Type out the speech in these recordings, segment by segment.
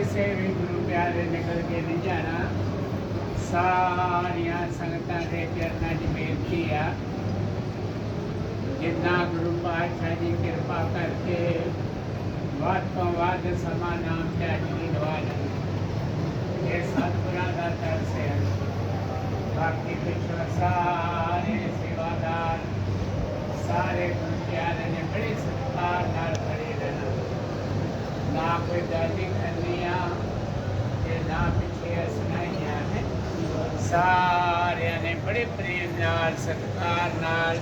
ਕਿਸੇ ਵੀ ਗੁਰੂ ਪਿਆਰੇ ਨਿਕਲ ਕੇ ਨਹੀਂ ਜਾਣਾ ਸਾਰੀਆਂ ਸੰਗਤਾਂ ਦੇ ਚਰਨਾਂ 'ਚ ਬੇਨਤੀ ਆ ਜਿੰਨਾ ਗੁਰੂ ਪਾਤਸ਼ਾਹ ਜੀ ਕਿਰਪਾ ਕਰਕੇ ਵੱਧ ਤੋਂ ਵੱਧ ਸਮਾਂ ਨਾਮ ਤੇ ਅਜਨੀ ਨਵਾਜ ਇਹ ਸਤਿਗੁਰਾਂ ਦਾ ਤਰਸ ਹੈ ਬਾਕੀ ਪਿਛਲਾ ਸਾਰੇ ਸੇਵਾਦਾਰ ਸਾਰੇ ਗੁਰੂ ਪਿਆਰੇ ਨੇ ਬੜੇ ਸਤਿਕਾਰ ਨਾਲ ਖੜੇ ਰਹਿਣਾ ਨਾ ਕੋਈ ਦਾਦੀ ਕਰਨੀਆਂ ਤੇ ਨਾ ਪਿੱਛੇ ਸੁਣਾਈਆਂ ਨੇ। ਸਾਰਿਆਂ ਨੇ ਬੜੇ ਪ੍ਰੇਮ ਨਾਲ, ਸਤਿਕਾਰ ਨਾਲ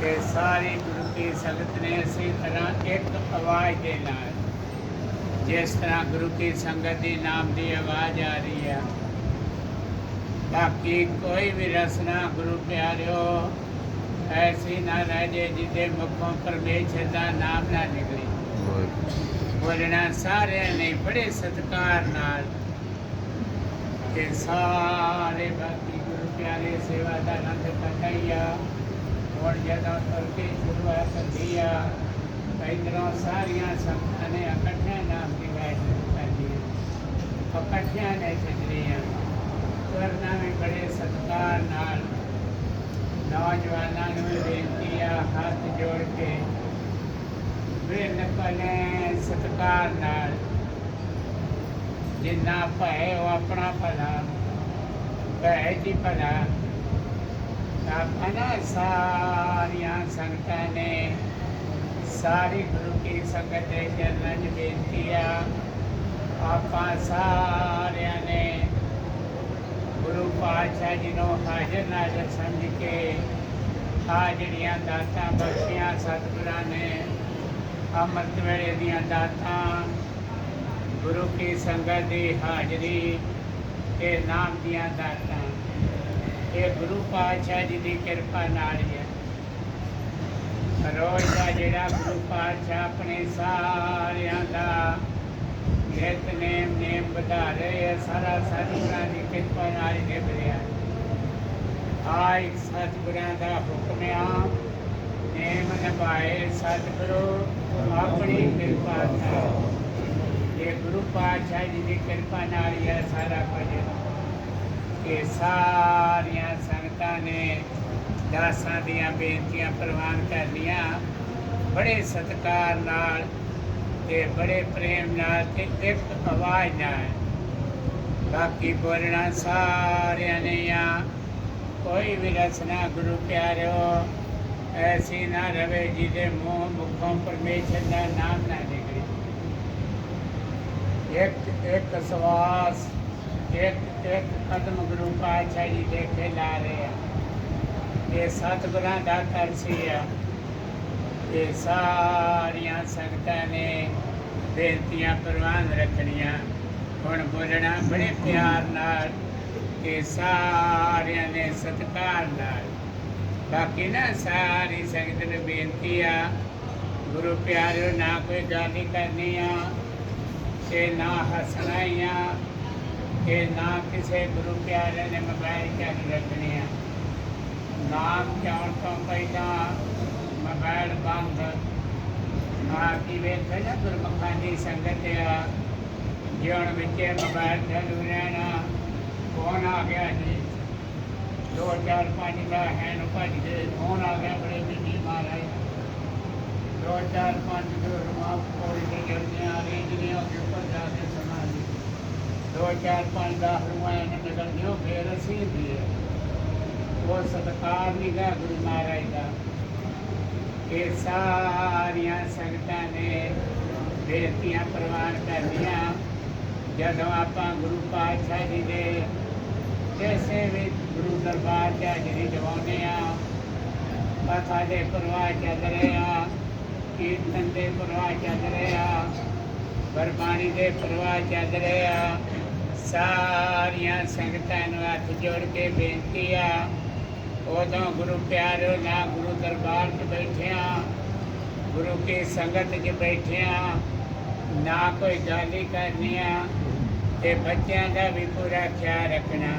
ਤੇ ਸਾਰੀ ਗੁਰੂ ਕੀ ਸੰਗਤ ਨੇ ਇਸੇ ਤਰ੍ਹਾਂ ਇੱਕ ਆਵਾਜ਼ ਦੇ ਨਾਲ, ਜਿਸ ਤਰ੍ਹਾਂ ਗੁਰੂ ਕੀ ਸੰਗਤ ਦੀ ਨਾਮ ਦੀ ਆਵਾਜ਼ ਆ ਰਹੀ ਹੈ ਬਾਕੀ ਕੋਈ ਵੀ ਰਸਨਾ ਗੁਰੂ ਪਿਆਰਿਓ, ਐਸੀ ਨਾ ਰਹਿ ਜੇ ਜਿਹਦੇ ਮੁਖੋਂ ਪਰਮੇਸ਼ਰ ਦਾ ਨਾਮ ਨਾ ਨਿਕਲੇ। ਬੋਲਣਾ ਸਾਰਿਆਂ ਨੇ ਬੜੇ ਸਤਿਕਾਰ ਨਾਲ ਤੇ ਸਾਰੇ ਬਾਕੀ ਗੁਰੂ ਪਿਆਰੇ ਸੇਵਾ ਦਾ ਆਨੰਦ ਕਟਾਈਆ ਹੁਣ ਜਦੋਂ ਤੁਰਕੀ ਸ਼ੁਰੂਆਤ ਹੁੰਦੀ ਆ ਇਧਰੋਂ ਸਾਰੀਆਂ ਸੰਗਤਾਂ ਨੇ ਇਕੱਠਿਆਂ ਨਾਮ ਦੀ ਗਾਇਤ ਕਰਦੀ ਇਕੱਠਿਆਂ ਨੇ ਚੱਲਦੀਆਂ ਤੁਰਨਾ ਵੀ ਬੜੇ ਸਤਿਕਾਰ ਨਾਲ। ਨੌਜਵਾਨਾਂ ਨੂੰ ਵੀ ਬੇਨਤੀ ਆ, ਹੱਥ ਜੋੜ ਕੇ ਬਿਨ ਪਲੇ ਸਤਿਕਾਰ ਨਾਲ। ਜਿੰਨਾ ਭੈ ਉਹ ਆਪਣਾ ਭਲਾ, ਭੈ ਜੀ ਭਲਾ। ਆਪਣਾ ਸਾਰੀਆਂ ਸੰਗਤਾਂ ਨੇ ਸਾਰੀ ਗੁਰੂ ਕੀ ਸੰਗਤ ਦੇ ਚਰਨਾਂ 'ਚ ਬੇਨਤੀ ਆ। ਆਪਾਂ ਸਾਰਿਆਂ ਨੇ ਗੁਰੂ ਪਾਤਸ਼ਾਹ ਜੀ ਨੂੰ ਹਾਜ਼ਰ ਨਾਜ਼ਰ ਸਮਝ ਕੇ ਹਾਜ਼ਰੀਆਂ ਦਾਤਾਂ ਬਖਸ਼ੀਆਂ ਸਤਿਗੁਰਾਂ ਨੇ ਅੰਮ੍ਰਿਤ ਵੇਲੇ ਦੀਆਂ ਦਾਤਾਂ, ਗੁਰੂ ਕੀ ਸੰਗਤ ਦੀ ਹਾਜ਼ਰੀ ਤੇ ਨਾਮ ਦੀਆਂ ਦਾਤਾਂ। ਇਹ ਗੁਰੂ ਪਾਤਸ਼ਾਹ ਜੀ ਦੀ ਕਿਰਪਾ ਨਾਲ ਹੀ ਹੈ। ਰੋਜ਼ ਦਾ ਜਿਹੜਾ ਗੁਰੂ ਪਾਤਸ਼ਾਹ ਆਪਣੇ ਸਾਰਿਆਂ ਦਾ ਨਿਤਨੇਮ ਨੇਮ ਵਧਾ ਰਹੇ ਹੈ, ਸਾਰਾ ਸਤਿਗੁਰਾਂ ਦੀ ਕਿਰਪਾ ਨਾਲ ਹੀ ਨਿਭ ਰਿਹਾ ਆ ਸਤਿਗੁਰਾਂ ਦਾ ਹੁਕਮ ਆ, ਨੇਮ ਨਿਭਾਏ ਸਤਿਗੁਰੂ। ਆਪਣੀ ਕਿਰਪਾ ਨਾਲ ਇਹ ਗੁਰੂ ਪਾਤਸ਼ਾਹ ਜੀ ਦੀ ਕਿਰਪਾ ਨਾਲ ਹੀ ਹੈ ਸਾਰਾ ਕੁਝ ਕਿ ਸਾਰੀਆਂ ਸੰਗਤਾਂ ਨੇ ਦਾਸਾਂ ਦੀਆਂ ਬੇਨਤੀਆਂ ਪ੍ਰਵਾਨ ਕਰਨੀਆਂ ਬੜੇ ਸਤਿਕਾਰ ਨਾਲ ਤੇ ਬੜੇ ਪ੍ਰੇਮ ਨਾਲ ਤੇ ਇੱਕ ਆਵਾਜ਼ ਨਾਲ ਬਾਕੀ ਬੋਲਣਾ ਸਾਰਿਆਂ ਨੇ ਆ ਕੋਈ ਵੀ ਰਸਨਾ ਗੁਰੂ ਪਿਆਰਿਓ ਐਸੀ ਨਾ ਰਵੇ ਜਿਹਦੇ ਮੂੰਹ ਮੁਖੋਂ ਪਰਮੇਸ਼ਰ ਦਾ ਨਾਮ ਨਾ ਨਿਕਲੇ। ਇੱਕ ਇੱਕ ਸਵਾਸ, ਇੱਕ ਇੱਕ ਕਦਮ ਗੁਰੂ ਪਾਤਸ਼ਾਹ ਜੀ ਦੇ ਕੇ ਲਾ ਰਹੇ ਆ। ਇਹ ਸਤਿਗੁਰਾਂ ਦਾ ਤਰਸੀ ਆ। ਇਹ ਸਾਰੀਆਂ ਸੰਗਤਾਂ ਨੇ ਬੇਨਤੀਆਂ ਪ੍ਰਵਾਨ ਰੱਖਣੀਆਂ। ਹੁਣ ਬੋਲਣਾ ਬੜੇ ਪਿਆਰ ਨਾਲ ਕਿ ਸਾਰਿਆਂ ਨੇ ਸਤਿਕਾਰ ਨਾਲ। ਬਾਕੀ ਨਾ ਸਾਰੀ ਸੰਗਤ ਨੂੰ ਬੇਨਤੀ ਆ, ਗੁਰੂ ਪਿਆਰਿਓ, ਨਾ ਕੋਈ ਗੱਲ ਕਰਨੀ ਆ, ਤੇ ਨਾ ਹੱਸਣਾ ਹੀ ਆ ਕਿ ਨਾ ਕਿਸੇ ਗੁਰੂ ਪਿਆਰੇ ਨੇ ਮੋਬਾਈਲ ਚਾਲੂ ਰੱਖਣੀ ਆ। ਨਾਮ ਚਾਉਣ ਤੋਂ ਪਹਿਲਾਂ ਮੋਬਾਈਲ ਬੰਦ, ਨਾ ਕੀ ਵੇਖੇ ਨਾ ਗੁਰਮੁਖਾਂ ਦੀ ਸੰਗਤ ਆ, ਜਿਉਣ ਵਿੱਚ ਮੋਬਾਈਲ ਚਾਲੂ ਰਹਿਣਾ, ਕੌਣ ਆ ਗਿਆ ਜੀ? ਦੋ ਚਾਰ ਪੰਜ ਦਾ ਹੈ ਭੱਜ ਕੇ ਫੋਨ ਆ ਗਿਆ ਬੜੇ ਬਿਜ਼ੀ ਮਹਾਰਾਜ ਦੋ ਚਾਰ ਪੰਜ ਦੋ ਰਮਾ ਕੋਲ ਦੇ ਜਲਦੀਆਂ ਰੇਂਜਦੀਆਂ ਦੇ ਉੱਪਰ ਜਾ ਕੇ ਸਮਾਂ ਜੀ ਦੋ ਚਾਰ ਪੰਜ ਦਾ ਹਰਮਾਇਣ ਨਿਕਲ ਜਿਓ ਫੇਰ ਅਸੀਂ ਵੀ ਉਹ ਸਤਕਾਰ ਨਿਗਾ ਗੁਰੂ ਮਹਾਰਾਜ ਦਾ। ਇਹ ਸਾਰੀਆਂ ਸੰਗਤਾਂ ਨੇ ਬੇਨਤੀਆਂ ਪ੍ਰਵਾਨ ਕਰਨੀਆਂ। ਜਦੋਂ ਆਪਾਂ ਗੁਰੂ ਪਾਤਸ਼ਾਹ ਜੀ ਦੇ ਕਿਸੇ ਵੀ ਗੁਰੂ ਦਰਬਾਰ 'ਚ ਹਾਜ਼ਰੀ ਦਿਵਾਉਂਦੇ ਆ। ਕਥਾ ਦੇ ਪ੍ਰਵਾਹ ਚੱਲ ਰਹੇ ਆ, ਕੀਰਤਨ ਦੇ ਪ੍ਰਵਾਹ ਚੱਲ ਰਹੇ ਆ, ਗੁਰਬਾਣੀ ਦੇ ਪ੍ਰਵਾਹ ਚੱਲ ਰਹੇ ਆ। ਸਾਰੀਆਂ ਸੰਗਤਾਂ ਨੂੰ ਹੱਥ ਜੋੜ ਕੇ ਬੇਨਤੀ ਆ, ਉਦੋਂ ਗੁਰੂ ਪਿਆਰਿਓ ਨਾ ਗੁਰੂ ਦਰਬਾਰ 'ਚ ਬੈਠਿਆ ਗੁਰੂ ਕੀ ਸੰਗਤ 'ਚ ਬੈਠਿਆ ਨਾ ਕੋਈ ਗਾਲੀ ਕਰਨੀ ਆ, ਤੇ ਬੱਚਿਆਂ ਦਾ ਵੀ ਪੂਰਾ ਖਿਆਲ ਰੱਖਣਾ।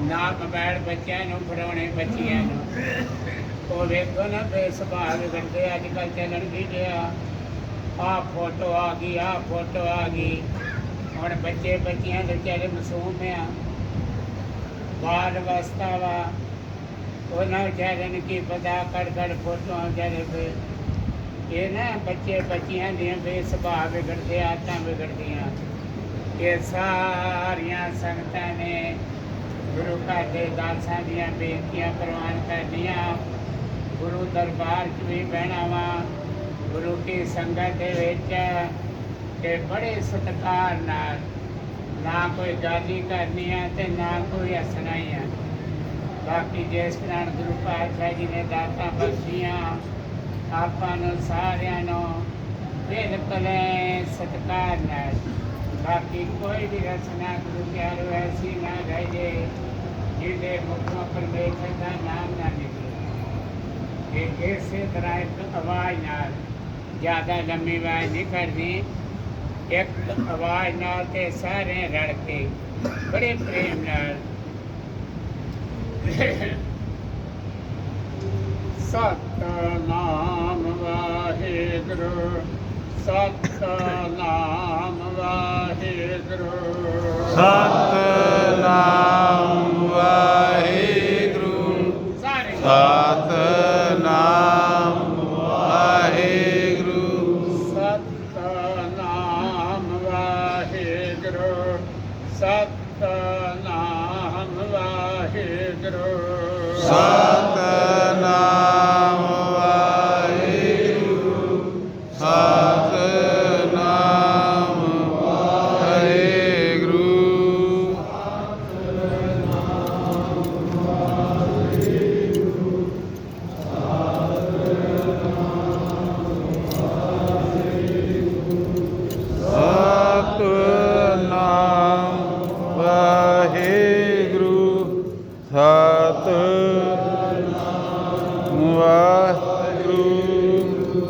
ਨਾ ਮੋਬਾਈਲ ਬੱਚਿਆਂ ਨੂੰ, ਫੜਾਉਣੇ ਬੱਚੀਆਂ ਨੂੰ। ਉਹ ਵੇਖੋ ਨਾ ਬੇਸਭਾਗ ਕਰਦੇ ਅੱਜ ਕੱਲ ਚੱਲਣ ਵੀ ਗਿਆ। ਆ ਫੋਟੋ ਆ ਗਈ ਆ ਫੋਟੋ ਆ ਗਈ। ਹੁਣ ਬੱਚੇ ਬੱਚੀਆਂ ਦੇ ਵਿਚਾਰੇ ਮਾਸੂਮ ਆ। ਬਾਲ ਵਸਤਾ ਵਾ। ਉਹਨਾਂ ਵਿਚਾਰਿਆਂ ਨੂੰ ਕੀ ਪਤਾ ਕੜ ਕੜ ਫੋਟੋਆਂ ਵਿਚਾਰੇ ਪੇ ਇਹ ਨਾ ਬੱਚੇ ਬੱਚੀਆਂ ਦੀਆਂ ਬੇਸੁਭਾਅ ਵਿਗੜਦੇ ਆਦਤਾਂ ਵਿਗੜਦੀਆਂ। ਇਹ ਸਾਰੀਆਂ ਸੰਗਤਾਂ ਨੇ ਗੁਰੂ ਘਰ ਦੇ ਦਾਸਾਂ ਦੀਆਂ ਬੇਨਤੀਆਂ ਪ੍ਰਵਾਨ ਕਰਨੀਆਂ ਗੁਰੂ ਦਰਬਾਰ 'ਚ ਵੀ ਬਹਿਣਾ ਵਾ। ਗੁਰੂ ਕੀ ਸੰਗਤ ਦੇ ਵਿੱਚ ਤੇ ਬੜੇ ਸਤਿਕਾਰ ਨਾਲ ਨਾ ਕੋਈ ਗਾਲੀ ਕਰਨੀ ਆ ਤੇ ਨਾ ਕੋਈ ਹੱਸਣਾ ਹੀ ਆ। ਬਾਕੀ ਜਿਸ ਤਰ੍ਹਾਂ ਗੁਰੂ ਪਾਤਸ਼ਾਹ ਜੀ ਨੇ ਦਾਤਾਂ ਬਖਸ਼ੀਆਂ, ਆਪਾਂ ਨੂੰ ਸਾਰਿਆਂ ਨੂੰ ਬਿਲਕੁਲ ਸਤਿਕਾਰ ਨਾਲ। ਬਾਕੀ ਕੋਈ ਵੀ ਰਚਨਾ ਗੁਰੂ ਪਿਆਰੋ ਐਸੀ ਨਾ ਰਹਿ ਜੇ ਜਿਹਦੇ ਮੁਖੋਂ ਪਰਮੇਸ਼ਰ ਦਾ ਨਾਮ ਨਾ ਨਿਕਲੇ ਇਹ ਇਸੇ ਤਰ੍ਹਾਂ ਇੱਕ ਆਵਾਜ਼ ਨਾਲ ਜ਼ਿਆਦਾ ਲੰਮੀ ਆਵਾਜ਼ ਨਹੀਂ ਕਰਨੀ, ਇੱਕ ਆਵਾਜ਼ ਨਾਲ ਤੇ ਸਾਰੇ ਰਲ ਕੇ ਬੜੇ ਪ੍ਰੇਮ ਨਾਲ ਸਤਨਾਮ ਵਾਹਿਗੁਰੂ ਸਤਨਾਮ ਵਾਹਿਗੁਰੂ। ਸਤਨਾਮ ਸਤਨਾਮ